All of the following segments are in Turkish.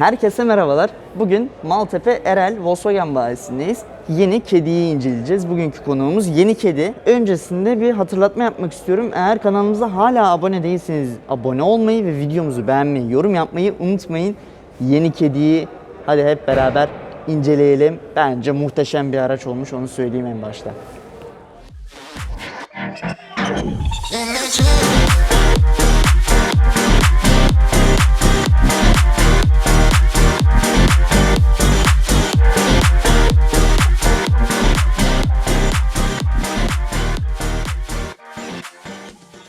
Herkese merhabalar. Bugün Maltepe Erel Volkswagen bayisindeyiz. Yeni kediyi inceleyeceğiz. Bugünkü konuğumuz yeni kedi. Öncesinde bir hatırlatma yapmak istiyorum. Eğer kanalımıza hala abone değilseniz abone olmayı ve videomuzu beğenmeyi, yorum yapmayı unutmayın. Yeni kediyi hadi hep beraber inceleyelim. Bence muhteşem bir araç olmuş onu söyleyeyim en başta.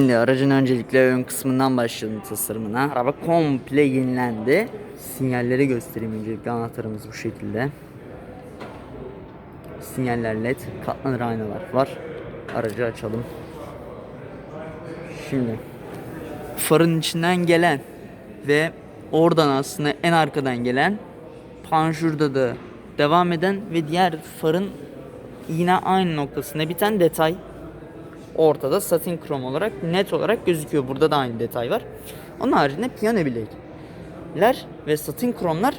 Şimdi aracın öncelikle ön kısmından başlayalım tasarımına. Araba komple yenilendi. Sinyalleri göstereyim öncelikle anahtarımız bu şekilde. Sinyaller led, katlanır aynalar var. Aracı açalım. Şimdi farın içinden gelen ve oradan aslında en arkadan gelen panjurda da devam eden ve diğer farın yine aynı noktasında biten detay ortada satin krom olarak net olarak gözüküyor. Burada da aynı detay var. Onun haricinde piyano bilekler ve satin kromlar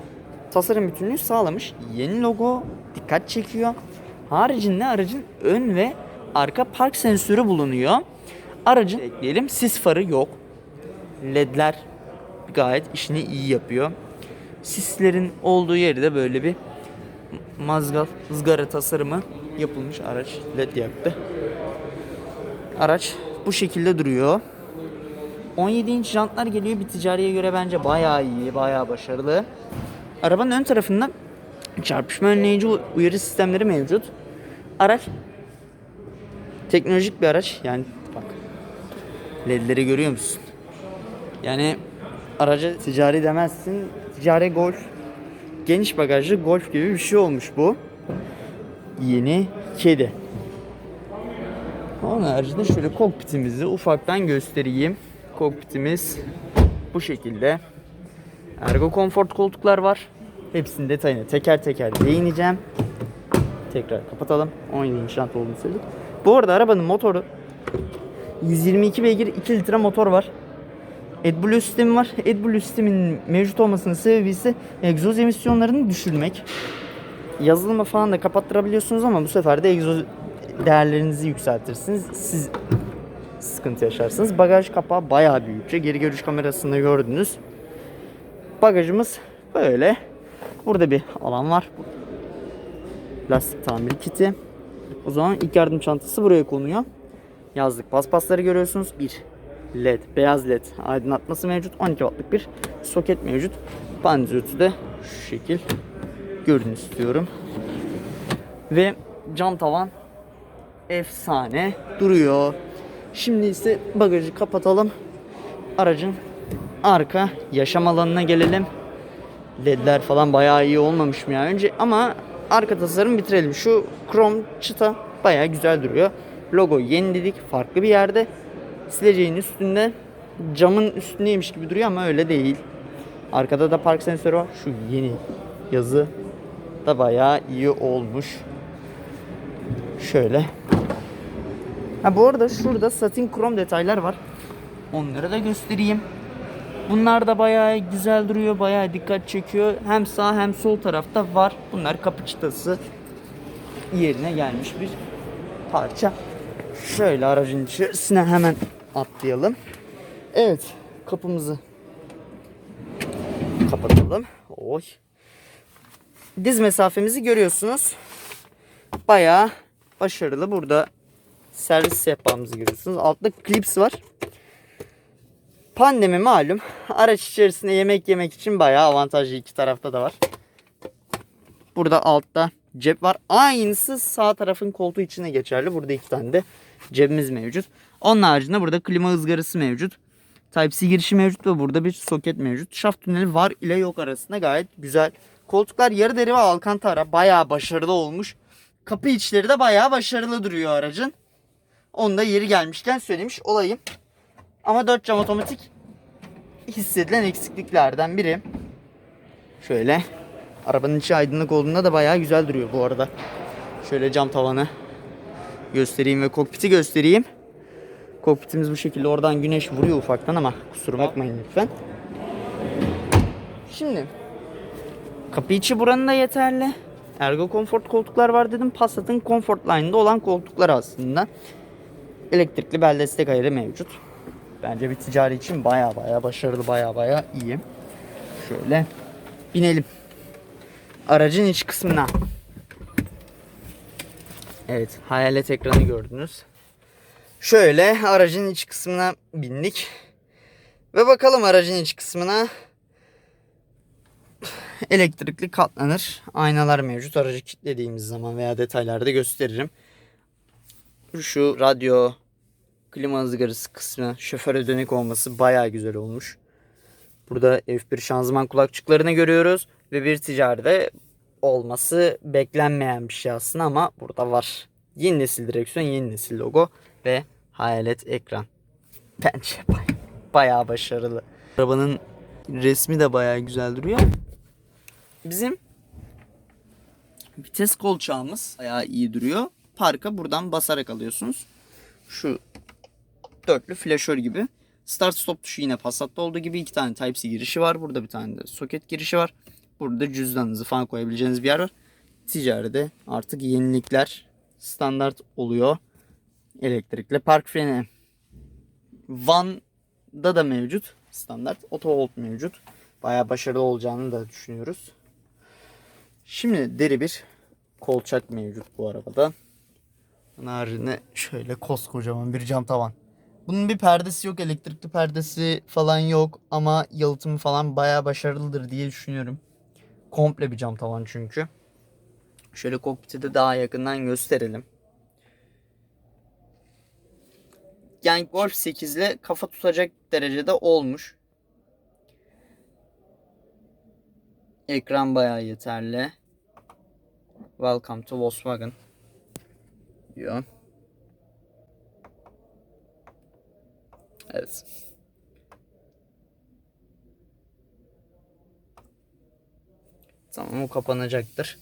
tasarım bütünlüğü sağlamış. Yeni logo dikkat çekiyor. Haricinde aracın ön ve arka park sensörü bulunuyor. Aracın ekleyelim sis farı yok. LED'ler gayet işini iyi yapıyor. Sislerin olduğu yeri de böyle bir mazgal, ızgara tasarımı yapılmış araç led yaktı. Araç bu şekilde duruyor. 17 inç jantlar geliyor. Bir ticariye göre bence bayağı iyi, bayağı başarılı. Arabanın ön tarafında çarpışma önleyici uyarı sistemleri mevcut. Araç teknolojik bir araç. Yani bak ledleri görüyor musun? Yani araca ticari demezsin. Ticari golf. Geniş bagajlı golf gibi bir şey olmuş bu. Yeni kedi. Onun haricinde şöyle kokpitimizi ufaktan göstereyim. Kokpitimiz bu şekilde. Ergo Comfort koltuklar var. Hepsinin detayına teker teker değineceğim. Tekrar kapatalım. 17 inç jant olduğunu söyledik. Bu arada arabanın motoru 122 beygir 2 litre motor var. AdBlue sistemi var. AdBlue sisteminin mevcut olmasının sebebi ise egzoz emisyonlarını düşürmek. Yazılımı falan da kapattırabiliyorsunuz ama bu sefer de egzoz değerlerinizi yükseltirsiniz. Siz sıkıntı yaşarsınız. Bagaj kapağı bayağı büyükçe. Geri görüş kamerasında gördünüz. Bagajımız böyle. Burada bir alan var. Lastik tamir kiti. O zaman ilk yardım çantası buraya konuyor. Yazlık paspasları görüyorsunuz. Bir led, beyaz led aydınlatması mevcut. 12 wattlık bir soket mevcut. Panzertü de şu şekil görün istiyorum. Ve cam tavan efsane duruyor. Şimdi ise bagajı kapatalım. Aracın arka yaşam alanına gelelim. Ledler falan bayağı iyi olmamış mı ya önce ama arka tasarım bitirelim. Şu krom çıta bayağı güzel duruyor. Logo yeniledik farklı bir yerde. Sileceğin üstünde camın üstündeymiş gibi duruyor ama öyle değil. Arkada da park sensörü var. Şu yeni yazı da bayağı iyi olmuş. Şöyle. Ha bu arada şurada satin krom detaylar var. Onları da göstereyim. Bunlar da bayağı güzel duruyor, bayağı dikkat çekiyor. Hem sağ hem sol tarafta var. Bunlar kapı çıtası yerine gelmiş bir parça. Şöyle aracın içerisine hemen atlayalım. Evet, kapımızı kapatalım. Oy. Diz mesafemizi görüyorsunuz. Bayağı başarılı. Burada servis sehpamızı görüyorsunuz. Altta klips var. Pandemi malum. Araç içerisinde yemek yemek için bayağı avantajlı iki tarafta da var. Burada altta cep var. Aynısı sağ tarafın koltuğu içine geçerli. Burada iki tane de cebimiz mevcut. Onun haricinde burada klima ızgarası mevcut. Type-C girişi mevcut ve burada bir soket mevcut. Şaft tüneli var ile yok arasında gayet güzel. Koltuklar yarı deri ve alkantara bayağı başarılı olmuş. Kapı içleri de bayağı başarılı duruyor aracın. Onu da yeri gelmişken söylemiş olayım. Ama 4 cam otomatik hissedilen eksikliklerden biri. Şöyle arabanın içi aydınlık olduğunda da bayağı güzel duruyor bu arada. Şöyle cam tavanı göstereyim ve kokpiti göstereyim. Kokpitimiz bu şekilde oradan güneş vuruyor ufaktan ama kusura bakmayın lütfen. Şimdi Kapı içi buranın da yeterli. Ergo Comfort koltuklar var dedim. Passat'ın Comfort Line'da olan koltuklar aslında. Elektrikli bel destek ayarı mevcut. Bence bir ticari için baya baya başarılı baya baya iyi. Şöyle binelim. Aracın iç kısmına. Evet hayalet ekranı gördünüz. Şöyle aracın iç kısmına bindik. Ve bakalım aracın iç kısmına. Elektrikli katlanır. Aynalar mevcut. Aracı kilitlediğimiz zaman veya detaylarda gösteririm. Şu radyo, klima ızgarası kısmı, şoföre dönük olması bayağı güzel olmuş. Burada F1 şanzıman kulakçıklarını görüyoruz. Ve bir ticaride olması beklenmeyen bir şey aslında ama burada var. Yeni nesil direksiyon, yeni nesil logo ve hayalet ekran. Bence baya- başarılı. Arabanın resmi de bayağı güzel duruyor. Bizim vites kolçağımız bayağı iyi duruyor. Parka buradan basarak alıyorsunuz. Şu dörtlü flaşör gibi. Start stop tuşu yine Passat'ta olduğu gibi iki tane Type-C girişi var. Burada bir tane de soket girişi var. Burada cüzdanınızı falan koyabileceğiniz bir yer var. Ticaride artık yenilikler standart oluyor. Elektrikli park freni. Van'da da mevcut. Standart. Auto hold mevcut. Bayağı başarılı olacağını da düşünüyoruz. Şimdi deri bir kolçak mevcut bu arabada. Haricinde şöyle koskocaman bir cam tavan. Bunun bir perdesi yok, elektrikli perdesi falan yok ama yalıtımı falan bayağı başarılıdır diye düşünüyorum. Komple bir cam tavan çünkü. Şöyle kokpiti de daha yakından gösterelim. Yani Golf 8 ile kafa tutacak derecede olmuş. Ekran bayağı yeterli. Welcome to Volkswagen diyor. Evet. Tamam o kapanacaktır.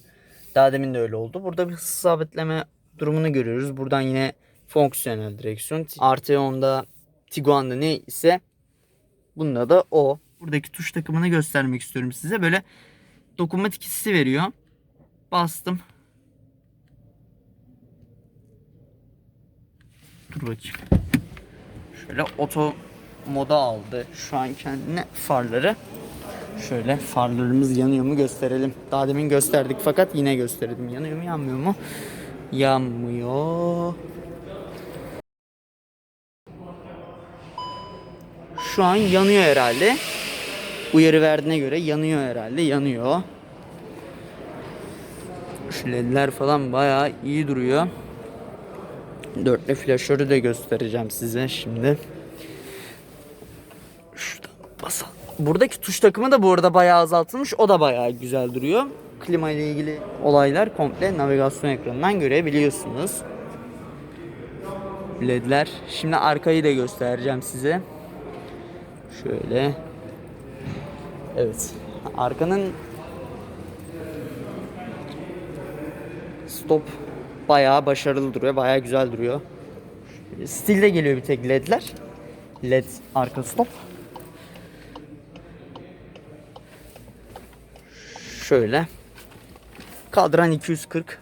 Daha demin de öyle oldu. Burada bir hız sabitleme durumunu görüyoruz. Buradan yine fonksiyonel direksiyon. Artı onda Tiguan'da ne ise bunda da o. Buradaki tuş takımını göstermek istiyorum size. Böyle dokunmatik hissi veriyor. Bastım. Dur bakayım. Şöyle oto moda aldı şu an kendine farları. Şöyle farlarımız yanıyor mu gösterelim. Daha demin gösterdik fakat yine gösterdim. Yanıyor mu yanmıyor mu? Yanmıyor. Şu an yanıyor herhalde. Uyarı verdiğine göre yanıyor herhalde. Yanıyor. Şu ledler falan bayağı iyi duruyor. Dörtlü flaşörü de göstereceğim size şimdi. Şuradan basalım. Buradaki tuş takımı da bu arada bayağı azaltılmış. O da bayağı güzel duruyor. Klima ile ilgili olaylar komple navigasyon ekranından görebiliyorsunuz. LED'ler. Şimdi arkayı da göstereceğim size. Şöyle. Evet. Arkanın stop bayağı başarılı duruyor. Bayağı güzel duruyor. Stilde geliyor bir tek ledler. Led arka stop. Şöyle. Kadran 240.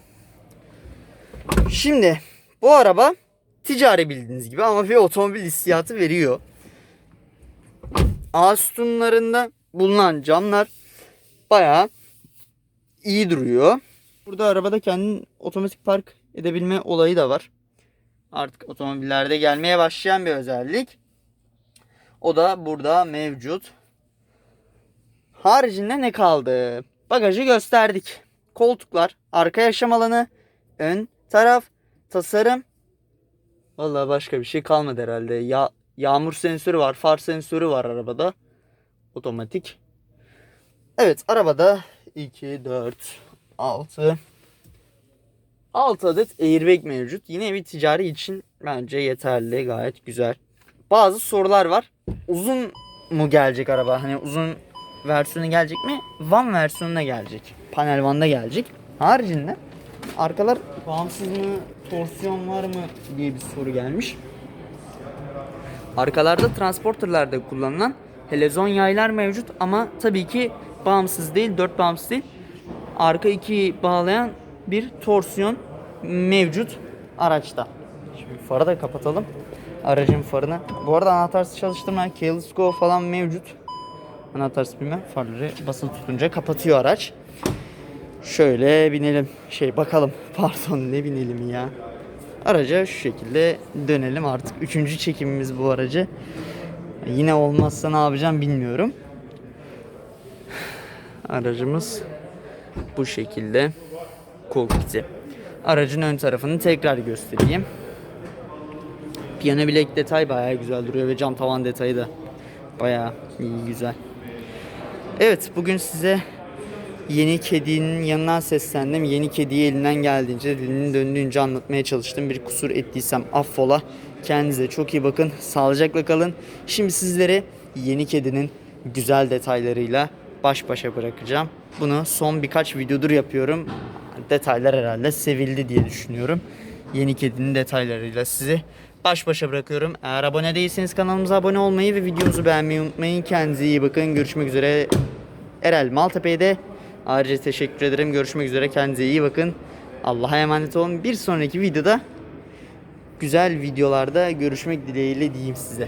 Şimdi bu araba ticari bildiğiniz gibi ama bir otomobil hissiyatı veriyor. A sütunlarında bulunan camlar bayağı iyi duruyor. Burada arabada kendin otomatik park edebilme olayı da var. Artık otomobillerde gelmeye başlayan bir özellik. O da burada mevcut. Haricinde ne kaldı? Bagajı gösterdik. Koltuklar, arka yaşam alanı, ön taraf, tasarım. Vallahi başka bir şey kalmadı herhalde. Ya yağmur sensörü var, far sensörü var arabada. Otomatik. Evet, arabada 2 4 6 6 adet airbag mevcut. Yine bir ticari için bence yeterli, gayet güzel. Bazı sorular var. Uzun mu gelecek araba? Hani uzun versiyonu gelecek mi? Van versiyonuna gelecek. Panel Van'da gelecek. Haricinde arkalar bağımsız mı, torsiyon var mı diye bir soru gelmiş. Arkalarda transporterlarda kullanılan helezon yaylar mevcut ama tabii ki bağımsız değil, dört bağımsız değil. arka ikiyi bağlayan bir torsiyon mevcut araçta. Şimdi farı da kapatalım. Aracın farını. Bu arada anahtarsız çalıştırma, keyless go falan mevcut. Anahtarsız bilmem farları basılı tutunca kapatıyor araç. Şöyle binelim. Şey bakalım. Pardon ne binelim ya. Araca şu şekilde dönelim artık. Üçüncü çekimimiz bu aracı. Yine olmazsa ne yapacağım bilmiyorum. Aracımız bu şekilde kokpiti. Aracın ön tarafını tekrar göstereyim. Piyano bilek detay bayağı güzel duruyor ve cam tavan detayı da bayağı iyi güzel. Evet bugün size yeni kedinin yanından seslendim. Yeni kediyi elinden geldiğince, dilinin döndüğünce anlatmaya çalıştım. Bir kusur ettiysem affola. Kendinize çok iyi bakın. Sağlıcakla kalın. Şimdi sizlere yeni kedinin güzel detaylarıyla baş başa bırakacağım. Bunu son birkaç videodur yapıyorum. Detaylar herhalde sevildi diye düşünüyorum. Yeni kedinin detaylarıyla sizi baş başa bırakıyorum. Eğer abone değilseniz kanalımıza abone olmayı ve videomuzu beğenmeyi unutmayın. Kendinize iyi bakın. Görüşmek üzere. Erel Maltepe'ye de ayrıca teşekkür ederim. Görüşmek üzere. Kendinize iyi bakın. Allah'a emanet olun. Bir sonraki videoda güzel videolarda görüşmek dileğiyle diyeyim size.